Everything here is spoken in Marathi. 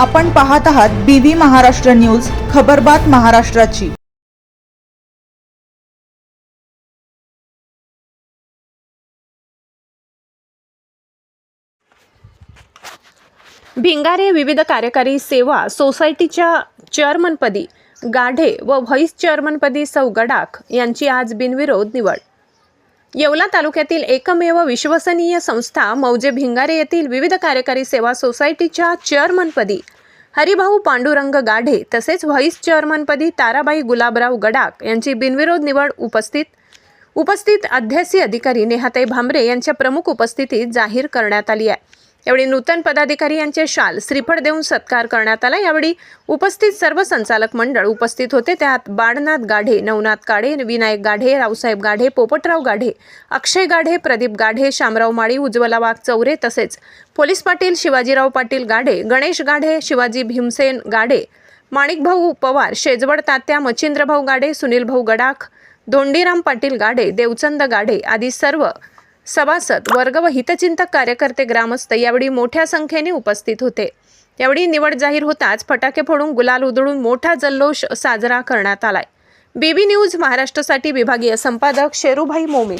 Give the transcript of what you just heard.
आपण पाहत आहात बीव्ही महाराष्ट्र न्यूज खबरबात महाराष्ट्राची. भिंगारे विविध कार्यकारी सेवा सोसायटीच्या चेअरमनपदी गाढे व व्हाईस चेअरमनपदी सौ गडाख यांची आज बिनविरोध निवड. येवला तालुक्यातील एकमेव विश्वसनीय संस्था मौजे भिंगारे येथील विविध कार्यकारी सेवा सोसायटीच्या चेअरमनपदी हरिभाऊ पांडुरंग गाढे तसेच व्हाईस चेअरमनपदी ताराबाई गुलाबराव गडाक यांची बिनविरोध निवड उपस्थित उपस्थित अध्यासी अधिकारी नेहाताई भांबरे यांच्या प्रमुख उपस्थितीत जाहीर करण्यात आली आहे. यावेळी नूतन पदाधिकारी यांचे शाल श्रीफळ देऊन सत्कार करण्यात आला. यावेळी उपस्थित सर्व संचालक मंडळ उपस्थित होते. त्यात बाळनाथ गाढे नवनाथ काढे विनायक गाढे रावसाहेब गाढे पोपटराव गाढे अक्षय गाढे प्रदीप गाढे शामराव माळी उज्ज्वला वाघ चौरे तसेच पोलीस पाटील शिवाजीराव पाटील गाढे गणेश गाढे शिवाजी भीमसेन गाढे माणिकभाऊ पवार शेजवड तात्या मच्छिंद्रभाऊ गाढे सुनीलभाऊ गडाख धोंडीराम पाटील गाढे देवचंद गाढे आदी सर्व सभासद वर्ग व हितचिंतक कार्यकर्ते ग्रामस्थ यावेळी मोठ्या संख्येने उपस्थित होते. यावेळी निवड जाहीर होताच फटाके फोडून गुलाल उधळून मोठा जल्लोष साजरा करण्यात आलाय. बीबी न्यूज महाराष्ट्रासाठी विभागीय संपादक शेरूभाई मोमीन.